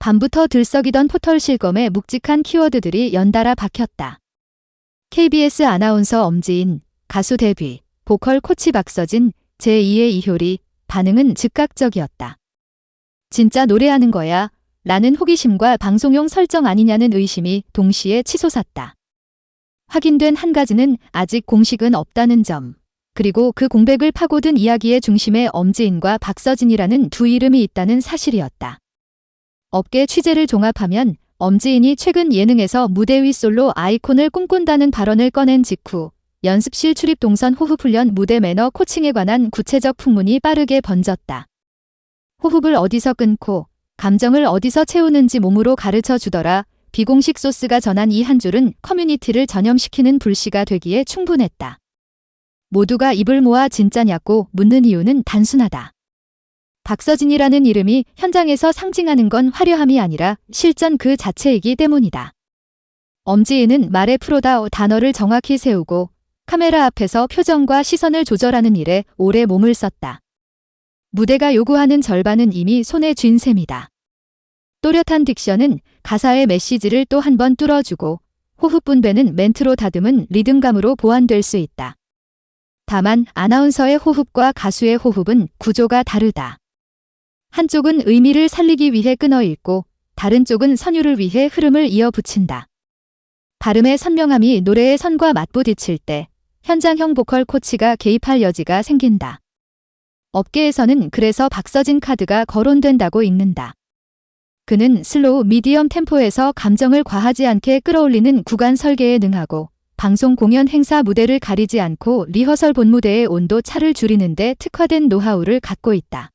밤부터 들썩이던 포털 실검에 묵직한 키워드들이 연달아 박혔다. KBS 아나운서 엄지인, 가수 데뷔, 보컬 코치 박서진, 제2의 이효리, 반응은 즉각적이었다. 진짜 노래하는 거야. 라는 호기심과 방송용 설정 아니냐는 의심이 동시에 치솟았다. 확인된 한 가지는 아직 공식은 없다는 점. 그리고 그 공백을 파고든 이야기의 중심에 엄지인과 박서진이라는 두 이름이 있다는 사실이었다. 업계 취재를 종합하면 엄지인이 최근 예능에서 무대 위 솔로 아이콘을 꿈꾼다는 발언을 꺼낸 직후 연습실 출입 동선 호흡 훈련 무대 매너 코칭에 관한 구체적 풍문이 빠르게 번졌다. 호흡을 어디서 끊고 감정을 어디서 채우는지 몸으로 가르쳐 주더라. 비공식 소스가 전한 이 한 줄은 커뮤니티를 전염시키는 불씨가 되기에 충분했다. 모두가 입을 모아 진짜냐고 묻는 이유는 단순하다. 박서진이라는 이름이 현장에서 상징하는 건 화려함이 아니라 실전 그 자체이기 때문이다. 엄지인은 말의 프로다 단어를 정확히 세우고 카메라 앞에서 표정과 시선을 조절하는 일에 오래 몸을 썼다. 무대가 요구하는 절반은 이미 손에 쥔 셈이다. 또렷한 딕션은 가사의 메시지를 또 한 번 뚫어주고 호흡 분배는 멘트로 다듬은 리듬감으로 보완될 수 있다. 다만 아나운서의 호흡과 가수의 호흡은 구조가 다르다. 한쪽은 의미를 살리기 위해 끊어 읽고 다른 쪽은 선율을 위해 흐름을 이어 붙인다. 발음의 선명함이 노래의 선과 맞부딪힐 때 현장형 보컬 코치가 개입할 여지가 생긴다. 업계에서는 그래서 박서진 카드가 거론된다고 읽는다. 그는 슬로우 미디엄 템포에서 감정을 과하지 않게 끌어올리는 구간 설계에 능하고 방송 공연 행사 무대를 가리지 않고 리허설 본 무대의 온도 차를 줄이는데 특화된 노하우를 갖고 있다.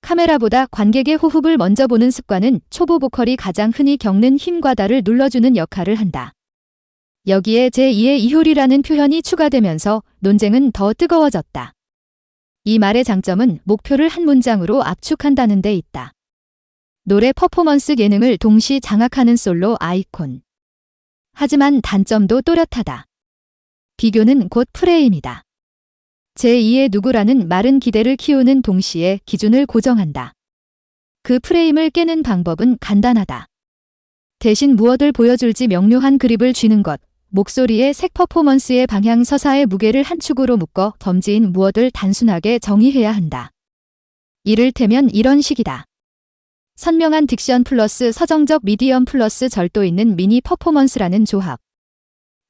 카메라보다 관객의 호흡을 먼저 보는 습관은 초보 보컬이 가장 흔히 겪는 힘과다를 눌러주는 역할을 한다. 여기에 제2의 이효리라는 표현이 추가되면서 논쟁은 더 뜨거워졌다. 이 말의 장점은 목표를 한 문장으로 압축한다는 데 있다. 노래 퍼포먼스 예능을 동시 장악하는 솔로 아이콘. 하지만 단점도 또렷하다. 비교는 곧 프레임이다. 제2의 누구라는 마른 기대를 키우는 동시에 기준을 고정한다. 그 프레임을 깨는 방법은 간단하다. 대신 무엇을 보여줄지 명료한 그립을 쥐는 것, 목소리의 색 퍼포먼스의 방향 서사의 무게를 한 축으로 묶어 덤지인 무엇을 단순하게 정의해야 한다. 이를테면 이런 식이다. 선명한 딕션 플러스 서정적 미디엄 플러스 절도 있는 미니 퍼포먼스라는 조합.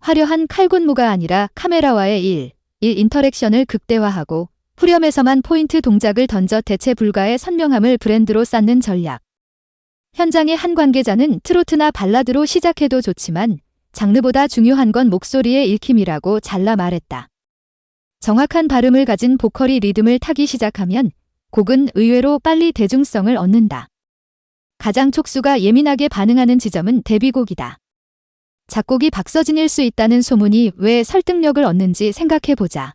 화려한 칼군무가 아니라 카메라와의 일, 일 인터랙션을 극대화하고 후렴에서만 포인트 동작을 던져 대체 불가의 선명함을 브랜드로 쌓는 전략. 현장의 한 관계자는 트로트나 발라드로 시작해도 좋지만 장르보다 중요한 건 목소리의 읽힘이라고 잘라 말했다. 정확한 발음을 가진 보컬이 리듬을 타기 시작하면 곡은 의외로 빨리 대중성을 얻는다. 가장 촉수가 예민하게 반응하는 지점은 데뷔곡이다. 작곡이 박서진일 수 있다는 소문이 왜 설득력을 얻는지 생각해 보자.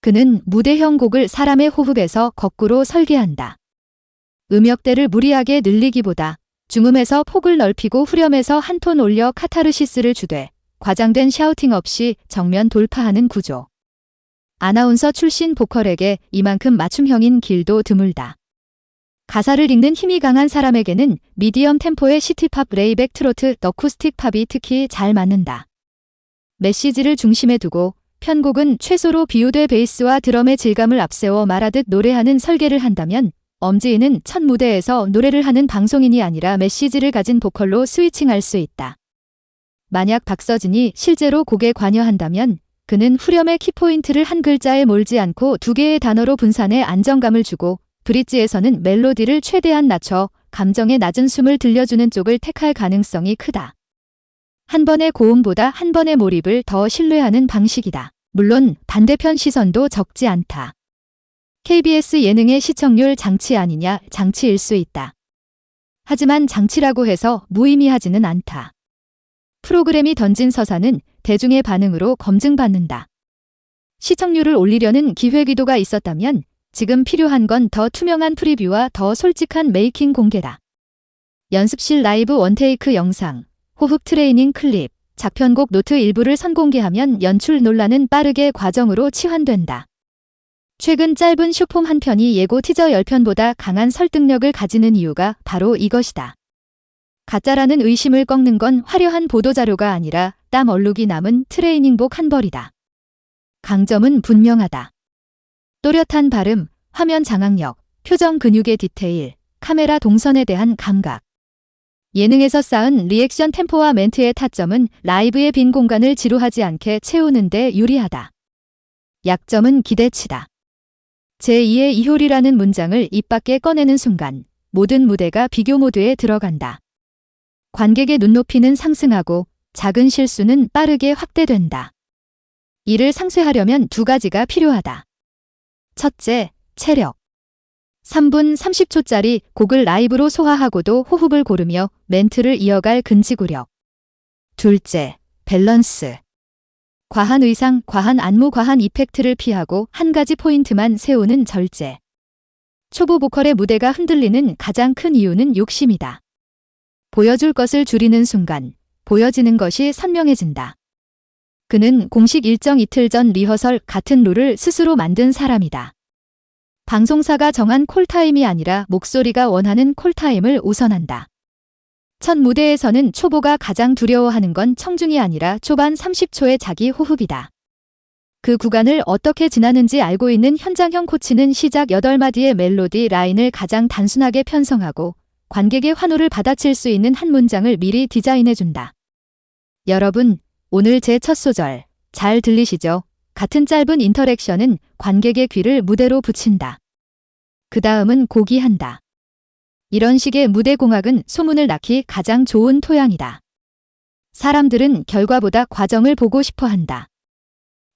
그는 무대형 곡을 사람의 호흡에서 거꾸로 설계한다. 음역대를 무리하게 늘리기보다 중음에서 폭을 넓히고 후렴에서 한 톤 올려 카타르시스를 주되 과장된 샤우팅 없이 정면 돌파하는 구조. 아나운서 출신 보컬에게 이만큼 맞춤형인 길도 드물다. 가사를 읽는 힘이 강한 사람에게는 미디엄 템포의 시티팝 레이백 트로트 어쿠스틱 팝이 특히 잘 맞는다. 메시지를 중심에 두고 편곡은 최소로 비유돼 베이스와 드럼의 질감을 앞세워 말하듯 노래하는 설계를 한다면 엄지인은 첫 무대에서 노래를 하는 방송인이 아니라 메시지를 가진 보컬로 스위칭할 수 있다. 만약 박서진이 실제로 곡에 관여한다면 그는 후렴의 키포인트를 한 글자에 몰지 않고 두 개의 단어로 분산해 안정감을 주고 브릿지에서는 멜로디를 최대한 낮춰 감정의 낮은 숨을 들려주는 쪽을 택할 가능성이 크다. 한 번의 고음보다 한 번의 몰입을 더 신뢰하는 방식이다. 물론 반대편 시선도 적지 않다. KBS 예능의 시청률 장치 아니냐 장치일 수 있다. 하지만 장치라고 해서 무의미하지는 않다. 프로그램이 던진 서사는 대중의 반응으로 검증받는다. 시청률을 올리려는 기회기도가 있었다면 지금 필요한 건 더 투명한 프리뷰와 더 솔직한 메이킹 공개다. 연습실 라이브 원테이크 영상, 호흡 트레이닝 클립, 작편곡 노트 일부를 선공개하면 연출 논란은 빠르게 과정으로 치환된다. 최근 짧은 쇼폼 한 편이 예고 티저 10편보다 강한 설득력을 가지는 이유가 바로 이것이다. 가짜라는 의심을 꺾는 건 화려한 보도자료가 아니라 땀 얼룩이 남은 트레이닝복 한 벌이다. 강점은 분명하다. 또렷한 발음, 화면 장악력, 표정 근육의 디테일, 카메라 동선에 대한 감각. 예능에서 쌓은 리액션 템포와 멘트의 타점은 라이브의 빈 공간을 지루하지 않게 채우는데 유리하다. 약점은 기대치다. 제2의 이효리라는 문장을 입 밖에 꺼내는 순간 모든 무대가 비교 모드에 들어간다. 관객의 눈높이는 상승하고 작은 실수는 빠르게 확대된다. 이를 상쇄하려면 두 가지가 필요하다. 첫째, 체력. 3분 30초짜리 곡을 라이브로 소화하고도 호흡을 고르며 멘트를 이어갈 근지구력. 둘째, 밸런스. 과한 의상, 과한 안무, 과한 이펙트를 피하고 한 가지 포인트만 세우는 절제. 초보 보컬의 무대가 흔들리는 가장 큰 이유는 욕심이다. 보여줄 것을 줄이는 순간 보여지는 것이 선명해진다. 그는 공식 일정 이틀 전 리허설 같은 룰을 스스로 만든 사람이다. 방송사가 정한 콜타임이 아니라 목소리가 원하는 콜타임을 우선한다. 첫 무대에서는 초보가 가장 두려워하는 건 청중이 아니라 초반 30초의 자기 호흡이다. 그 구간을 어떻게 지나는지 알고 있는 현장형 코치는 시작 8마디의 멜로디 라인을 가장 단순하게 편성하고 관객의 환호를 받아칠 수 있는 한 문장을 미리 디자인해준다. 여러분, 오늘 제 첫 소절, 잘 들리시죠? 같은 짧은 인터랙션은 관객의 귀를 무대로 붙인다. 그 다음은 고기한다. 이런 식의 무대 공학은 소문을 낳기 가장 좋은 토양이다. 사람들은 결과보다 과정을 보고 싶어 한다.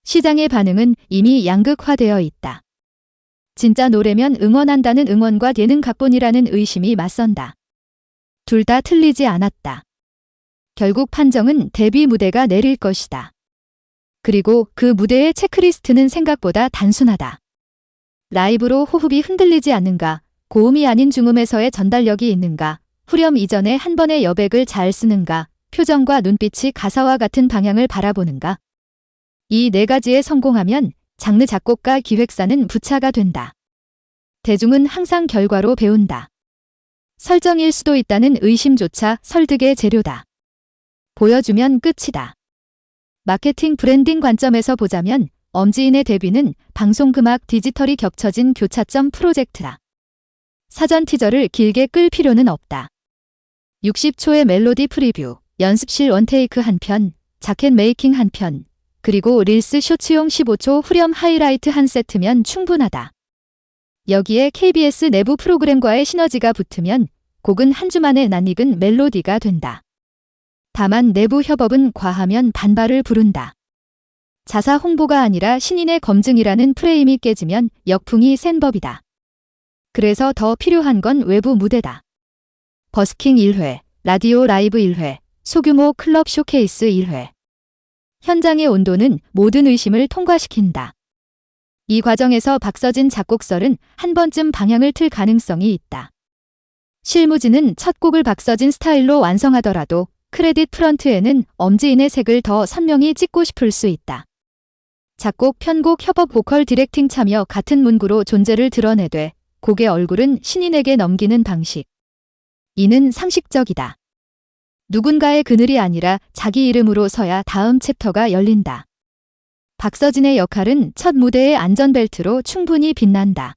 시장의 반응은 이미 양극화되어 있다. 진짜 노래면 응원한다는 응원과 예능 각본이라는 의심이 맞선다. 둘 다 틀리지 않았다. 결국 판정은 데뷔 무대가 내릴 것이다. 그리고 그 무대의 체크리스트는 생각보다 단순하다. 라이브로 호흡이 흔들리지 않는가, 고음이 아닌 중음에서의 전달력이 있는가, 후렴 이전에 한 번의 여백을 잘 쓰는가, 표정과 눈빛이 가사와 같은 방향을 바라보는가. 이 네 가지에 성공하면 장르 작곡가 기획사는 부차가 된다. 대중은 항상 결과로 배운다. 설정일 수도 있다는 의심조차 설득의 재료다. 보여주면 끝이다. 마케팅 브랜딩 관점에서 보자면 엄지인의 데뷔는 방송금악 디지털이 겹쳐진 교차점 프로젝트다. 사전 티저를 길게 끌 필요는 없다. 60초의 멜로디 프리뷰, 연습실 원테이크 한 편, 자켓 메이킹 한 편, 그리고 릴스 쇼츠용 15초 후렴 하이라이트 한 세트면 충분하다. 여기에 KBS 내부 프로그램과의 시너지가 붙으면 곡은 한 주 만에 낯익은 멜로디가 된다. 다만 내부 협업은 과하면 반발을 부른다. 자사 홍보가 아니라 신인의 검증이라는 프레임이 깨지면 역풍이 센 법이다. 그래서 더 필요한 건 외부 무대다. 버스킹 1회, 라디오 라이브 1회, 소규모 클럽 쇼케이스 1회. 현장의 온도는 모든 의심을 통과시킨다. 이 과정에서 박서진 작곡설은 한 번쯤 방향을 틀 가능성이 있다. 실무진은 첫 곡을 박서진 스타일로 완성하더라도 크레딧 프런트에는 엄지인의 색을 더 선명히 찍고 싶을 수 있다. 작곡, 편곡, 협업, 보컬 디렉팅 참여 같은 문구로 존재를 드러내되 곡의 얼굴은 신인에게 넘기는 방식. 이는 상식적이다. 누군가의 그늘이 아니라 자기 이름으로 서야 다음 챕터가 열린다. 박서진의 역할은 첫 무대의 안전벨트로 충분히 빛난다.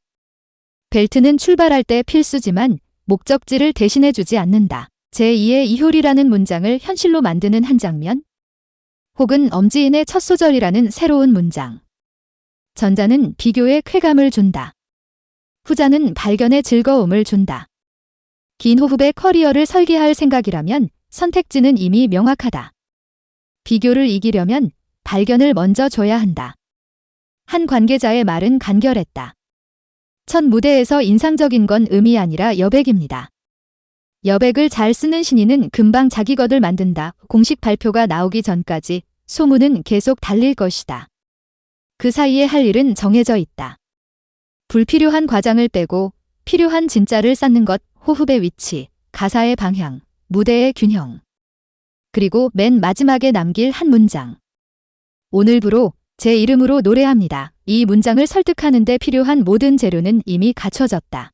벨트는 출발할 때 필수지만 목적지를 대신해주지 않는다. 제2의 이효리라는 문장을 현실로 만드는 한 장면? 혹은 엄지인의 첫 소절이라는 새로운 문장. 전자는 비교의 쾌감을 준다. 후자는 발견의 즐거움을 준다. 긴 호흡의 커리어를 설계할 생각이라면 선택지는 이미 명확하다. 비교를 이기려면 발견을 먼저 줘야 한다. 한 관계자의 말은 간결했다. 첫 무대에서 인상적인 건 음이 아니라 여백입니다. 여백을 잘 쓰는 신인은 금방 자기 것을 만든다. 공식 발표가 나오기 전까지 소문은 계속 달릴 것이다. 그 사이에 할 일은 정해져 있다. 불필요한 과장을 빼고 필요한 진짜를 쌓는 것, 호흡의 위치, 가사의 방향, 무대의 균형. 그리고 맨 마지막에 남길 한 문장. 오늘부로 제 이름으로 노래합니다. 이 문장을 설득하는데 필요한 모든 재료는 이미 갖춰졌다.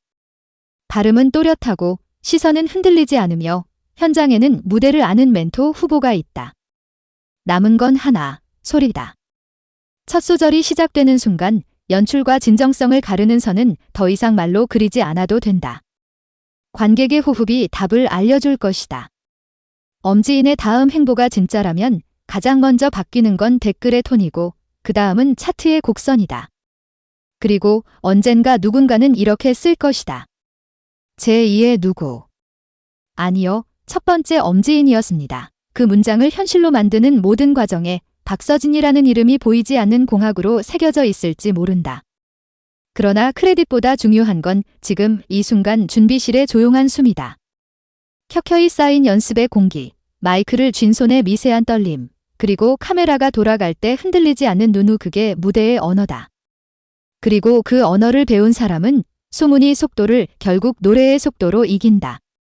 발음은 또렷하고 시선은 흔들리지 않으며 현장에는 무대를 아는 멘토 후보가 있다. 남은 건 하나, 소리다. 첫 소절이 시작되는 순간 연출과 진정성을 가르는 선은 더 이상 말로 그리지 않아도 된다. 관객의 호흡이 답을 알려줄 것이다. 엄지인의 다음 행보가 진짜라면 가장 먼저 바뀌는 건 댓글의 톤이고 그 다음은 차트의 곡선이다. 그리고 언젠가 누군가는 이렇게 쓸 것이다. 제2의 누구. 아니요, 첫 번째 엄지인이었습니다. 그 문장을 현실로 만드는 모든 과정에 박서진이라는 이름이 보이지 않는 공학으로 새겨져 있을지 모른다. 그러나 크레딧보다 중요한 건 지금 이 순간 준비실의 조용한 숨이다. 켜켜이 쌓인 연습의 공기, 마이크를 쥔 손의 미세한 떨림, 그리고 카메라가 돌아갈 때 흔들리지 않는 눈우 그게 무대의 언어다. 그리고 그 언어를 배운 사람은 소문이 속도를 결국 노래의 속도로 이긴다.